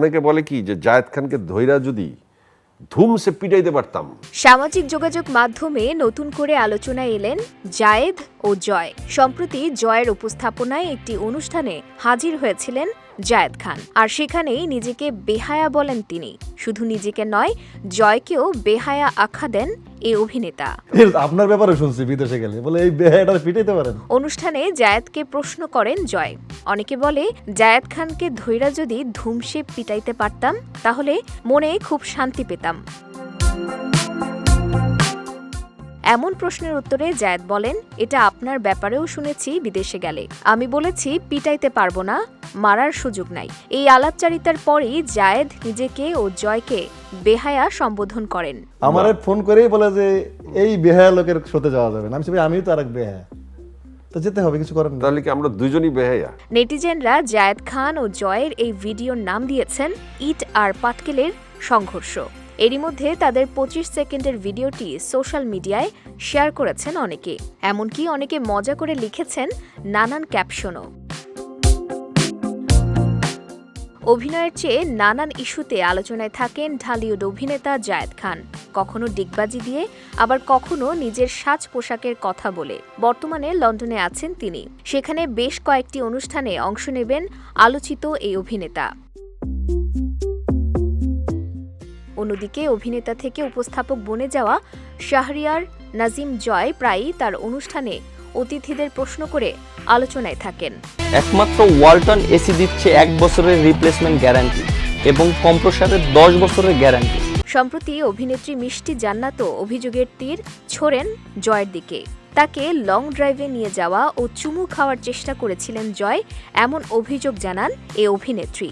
অনেকে বলে কি যে জায়েদ খানকে ধৈরা যদি ধুমসে পিটাইতে পারতাম। সামাজিক যোগাযোগ মাধ্যমে নতুন করে আলোচনায় এলেন জায়েদ ও জয়। সম্প্রতি জয়ের উপস্থাপনায় একটি অনুষ্ঠানে হাজির হয়েছিলেন জায়েদ খান। আর সেখানেই নিজেকে বেহায়া বলেন তিনি। শুধু নিজেকে নয় জয়কেও বেহায়া আখ্যা দেন এই অভিনেতা। আপনার ব্যাপারে শুনছি বিদেশে গেলে। বলে এই বেহাটা পিটাইতে পারেন। অনুষ্ঠানে জায়েদকে প্রশ্ন করেন জয়। অনেকে বলে, জায়েদ খানকে ধৈরা যদি ধুমসে পিটাইতে পারতাম, তাহলে মনে খুব শান্তি পেতাম। এমন প্রশ্নের উত্তরে জায়েদ বলেন, এটা আপনার ব্যাপারেও শুনেছি, বিদেশে গেলে। আমি বলেছি, পিটাইতে পারব না, মারার সুযোগ নাই। এই আলাপচারিতার পরেই জায়েদ নিজেকে ও জয়কে বেহায়া সম্বোধন করেন। আমার ফোন করেই বলে যে, এই বেহায়া লোকের সাথে যাওয়া যাবে না। আমি আমিও তো এক বেহায়া। তো যেতে হবে কিছু করার নেই। তাহলে কি আমরা দুজনই বেহায়া? নেটিজেনরা জায়েদ খান ও জয়ের এই ভিডিওর নাম দিয়েছেন ইট আর পাটকেলের সংঘর্ষ। এরই মধ্যে তাদের পঁচিশ সেকেন্ডের ভিডিওটি সোশ্যাল মিডিয়ায় শেয়ার করেছেন অনেকে। এমনকি অনেকে মজা করে লিখেছেন নানান ক্যাপশনও। অভিনয়ের চেয়ে নানান ইস্যুতে আলোচনায় থাকেন ঢালিউড অভিনেতা জায়েদ খান। কখনো ডিগবাজি দিয়ে, আবার কখনো নিজের সাজ পোশাকের কথা বলে। বর্তমানে লন্ডনে আছেন তিনি। সেখানে বেশ কয়েকটি অনুষ্ঠানে অংশ নেবেন আলোচিত এই অভিনেতা। অন্যদিকে অভিনেতা থেকে উপস্থাপক বনে যাওয়া শাহরিয়ার নাজিম জয় প্রায়ই তার অনুষ্ঠানে অতিথিদের প্রশ্ন করে আলোচনায় থাকেন। একমাত্র ওয়ালটন এসি দিচ্ছে এক বছরের রিপ্লেসমেন্ট গ্যারান্টি এবং কম্প্রসারের দশ বছরের গ্যারান্টি সম্প্রতি অভিনেত্রী মিষ্টি জান্নাতও অভিযোগের তীর ছোড়েন জয়ের দিকে। তাকে লং ড্রাইভে নিয়ে যাওয়া ও চুমু খাওয়ার চেষ্টা করেছিলেন জয় এমন অভিযোগ জানান এ অভিনেত্রী।